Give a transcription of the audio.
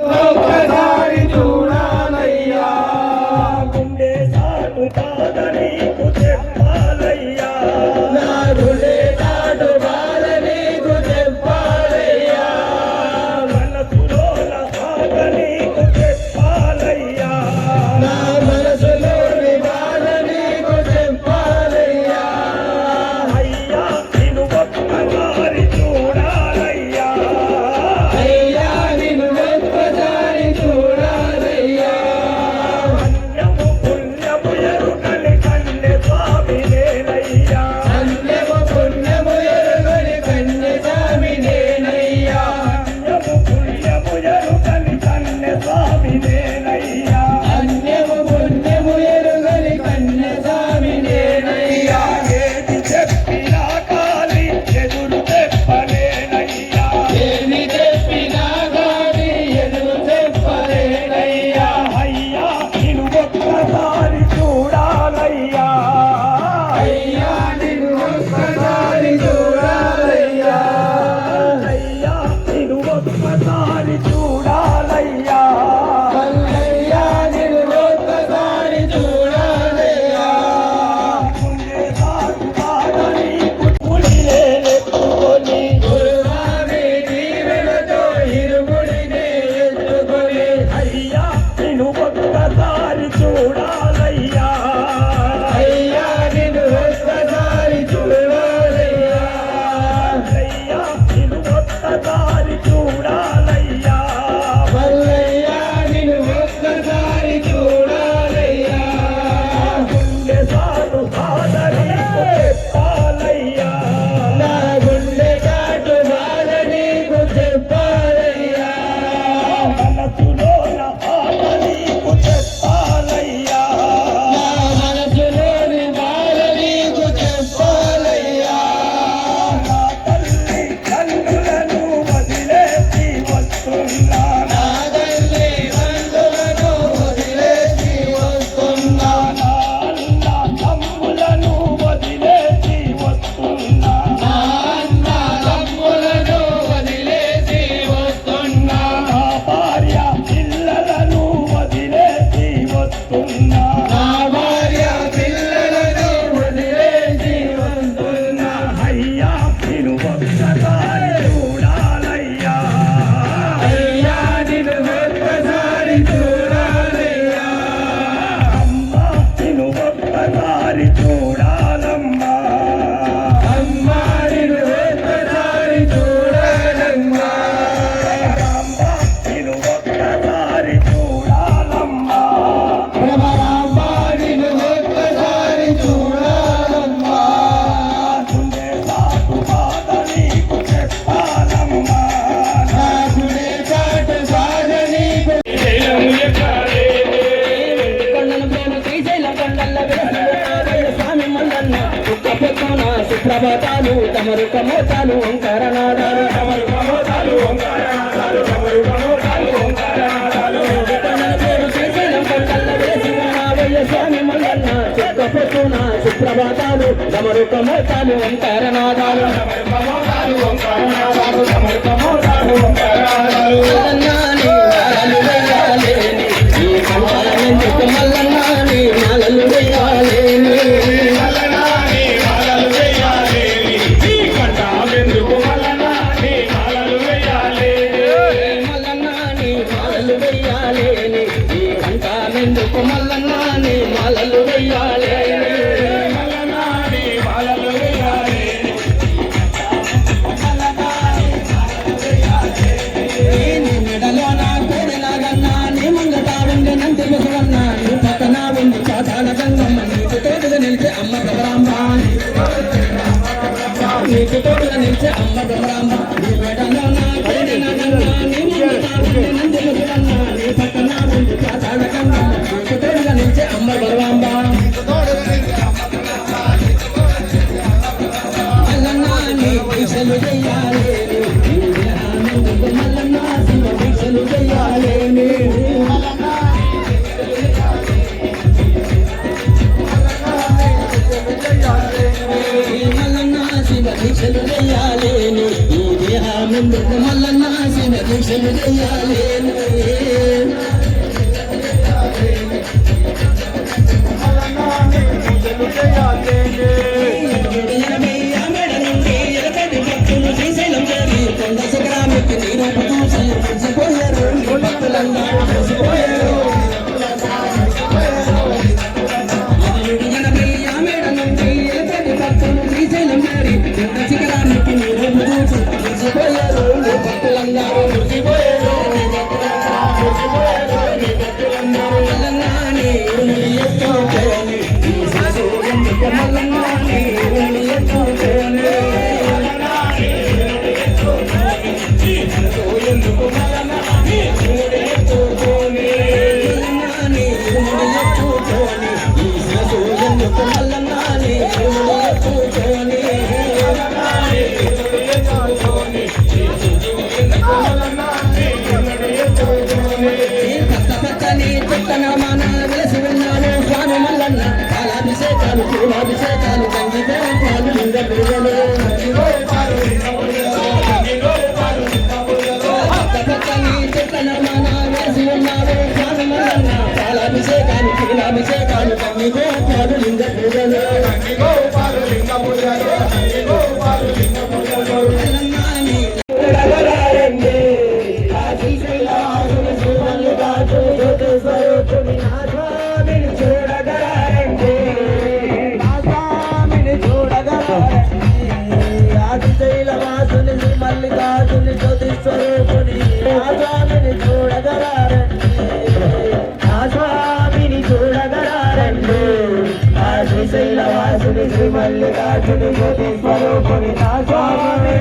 Oh! ನೋಡ కమతాలు తమరు కమతాలు ఓంకారనాదాలు. తమరు కమతాలు ఓంకారనాదాలు తమరు కమతాలు ఓంకారనాదాలు పేరు శ్రీశైలం కళ్ళ వేసి మావయ్య స్వామి మల్లన్న చెక్కపొట్టున సుప్రభాతాలు తమరు కమతాలు ఓంకారనాదాలు. తమరు కమతాలు ఓంకారనాదాలు తమరు కమతాలు ఓంకారనాదాలు. ఎందుకు మల్లన్నా నీ మాలలు వెయ్యాలి అమ్మ బ్రహ్మరాంబ నీకు తోడుగా నిలిచే అమ్మ బ్రహ్మరాంబ నీ బయట దీక్షలు చేయాలేని దీక్షలు చేయాలేని దీక్షలు చేయాలేని ఈ దేహానందకు మల్లన్న శివ దీక్షలు చేయాలేను Yay! అభిషేకాలు కన్ని గోపాలు లింగ పూజలు కన్ని గోపాలు లింగ పూజలు. కన్ని గోపాలు లింగ పూజలు మల్లికార్జుని జ్యోతిశ్వరు శ్రీమల్లికార్జుని జ్యోతి స్వరూపుని నా స్వామి